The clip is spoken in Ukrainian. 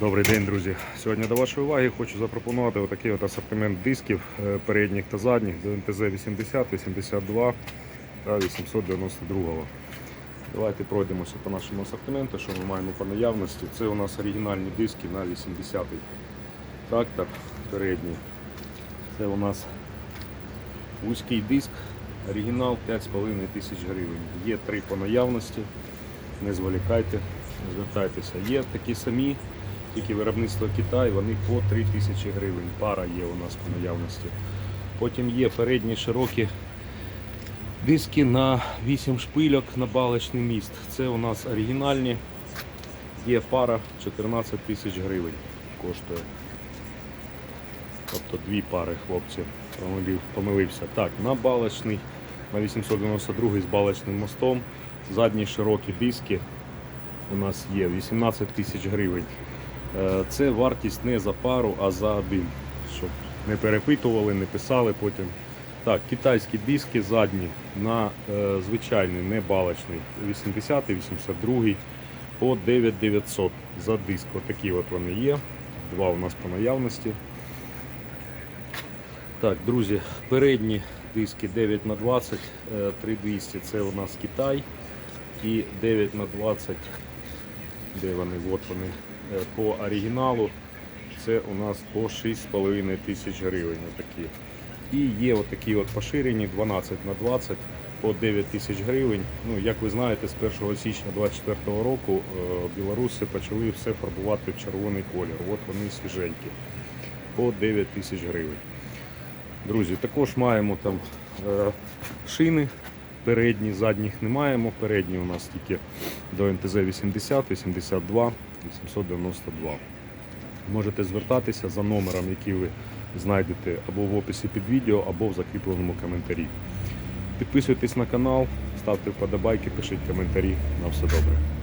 Добрий день, друзі. Сьогодні до вашої уваги хочу запропонувати отакий от асортимент дисків е, передніх та задніх до НТЗ 80, 82 та 892. Давайте пройдемося по нашому асортименту, що ми маємо по наявності. Це у нас оригінальні диски на 80-й трактор передній. Це у нас вузький диск, оригінал 5,5 тисяч гривень. Є три по наявності. Не зволікайте, звертайтеся. Є такі самі, тільки виробництво Китай, вони по 3 тисячі гривень. Пара є у нас по наявності. Потім є передні широкі диски на 8 шпильок на балочний міст. Це у нас оригінальні. Є пара 14 тисяч гривень коштує. Тобто дві пари хлопці помилився. Так, на балочний, на 892 з балочним мостом. Задні широкі диски у нас є 18 тисяч гривень. Е, Це вартість не за пару, а за один. Щоб не перепитували, не писали потім. Так, китайські диски задні на е, звичайний, не балочний, 80 82 по 9900 за диск. Отакі от вони є. Два у нас по наявності. Так, друзі, передні диски 9 на 20 е, 3200 це у нас Китай. І 9 на 20 де вони? От вони. Е, По оригіналу це у нас по 6,5 тисяч гривень. Отакі. І є отакі от поширені 12 на 20 по 9 тисяч гривень. Ну, як ви знаєте, з 1 січня 2024 року е, білоруси почали все фарбувати в червоний колір. От вони свіженькі. По 9 тисяч гривень. Друзі, також маємо там е, шини передні, задніх не маємо. Передні у нас тільки до НТЗ 80, 82, 892. Можете звертатися за номером, який ви знайдете або в описі під відео, або в закріпленому коментарі. Підписуйтесь на канал, ставте вподобайки, пишіть коментарі. На все добре.